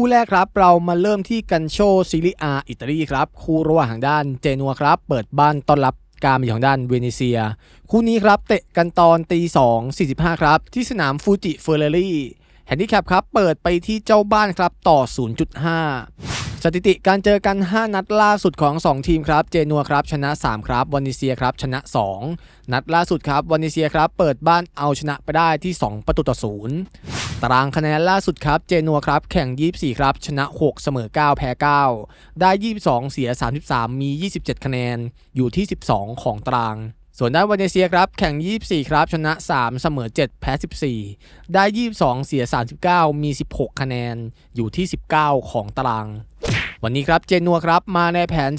คู่แรกครับ เรามาเริ่มที่กันโชซิลิอาอิตาลีครับ คู่ระหว่างทางด้านเจนัวครับ เปิดบ้านต้อนรับการมาของด้านเวเนเซีย คู่นี้ครับ เตะกันตอนตี2 45ครับ ที่สนามฟูจิเฟอร์เรรี่แฮนดิแคปครับ เปิดไปที่เจ้าบ้านครับต่อ 0.5 สถิติการเจอกัน 5 นัดล่าสุดของ 2 ทีมครับ เจนัวครับ ชนะ 3 ครับวานิเซียครับ ชนะ 2 นัดล่าสุดครับวานิเซียครับ เปิดบ้านเอาชนะไปได้ที่ 2 ประตูต่อ 0 ตารางคะแนนล่าสุดครับ เจนัวครับ แข่ง 24 ครับ ชนะ 6 เสมอ 9 แพ้ 9 ได้ 22 เสีย 33 มี 27 คะแนน อยู่ที่ 12 ของตาราง ส่วนด้านวาเนเซียครับ แข่ง 24 ครับ ชนะ 3 เสมอ 7 แพ้ 14 ได้ 22 เสีย 39 มี 16 คะแนน อยู่ที่ 19 ของตาราง วันนี้ครับเจนัวครับมาในแผน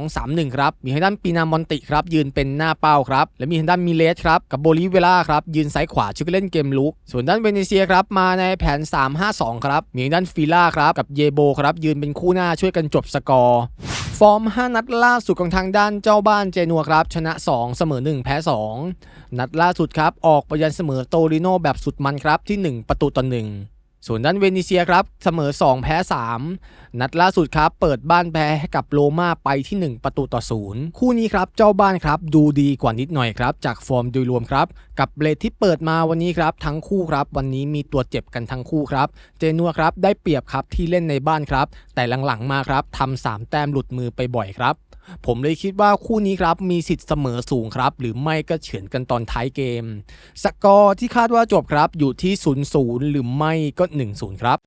4-2-3-1 ครับ มีทางด้านปีนามอนติครับยืนเป็นหน้าเป้าครับ และมีทางด้านมิเลสครับกับโบลิเวล่าครับยืนซ้ายขวาช่วยเล่นเกมลุก ส่วนด้านเวเนเซียครับมาในแผน 3-5-2 ครับ มีทางด้านฟิล่าครับกับเยโบครับยืนเป็นคู่หน้าช่วยกันจบสกอร์ฟอร์ม 5 นัดล่าสุดของทางด้านเจ้าบ้านเจนัวครับ ชนะ 2 เสมอ 1 แพ้ 2 นัดล่าสุดครับ ออกไปยันเสมอโตริโนแบบสุดมันครับที่ 1 ประตูต่อ1 ส่วนด้านเวเนเซียครับเสมอ 2 แพ้ 3 นัดล่าสุดครับเปิดบ้านแพ้ให้กับโรม่าไปที่ 1 ประตูต่อศูนย์คู่นี้ครับเจ้าบ้านครับดูดีกว่านิดหน่อยครับจากฟอร์มโดยรวมครับ กับเบลดที่เปิดมาวันนี้ครับทั้งคู่ครับ วันนี้มีตัวเจ็บกันทั้งคู่ครับ เจนัวครับได้เปรียบครับที่เล่นในบ้านครับ แต่หลังๆมาครับทำสามแต้มหลุดมือไปบ่อยครับ ผมเลยคิดว่าคู่นี้ครับมีสิทธิ์เสมอสูงครับ หรือไม่ก็เฉือนกันตอนท้ายเกม สกอร์ที่คาดว่าจบครับอยู่ที่ 0-0 หรือไม่ก็ 1-0 ครับ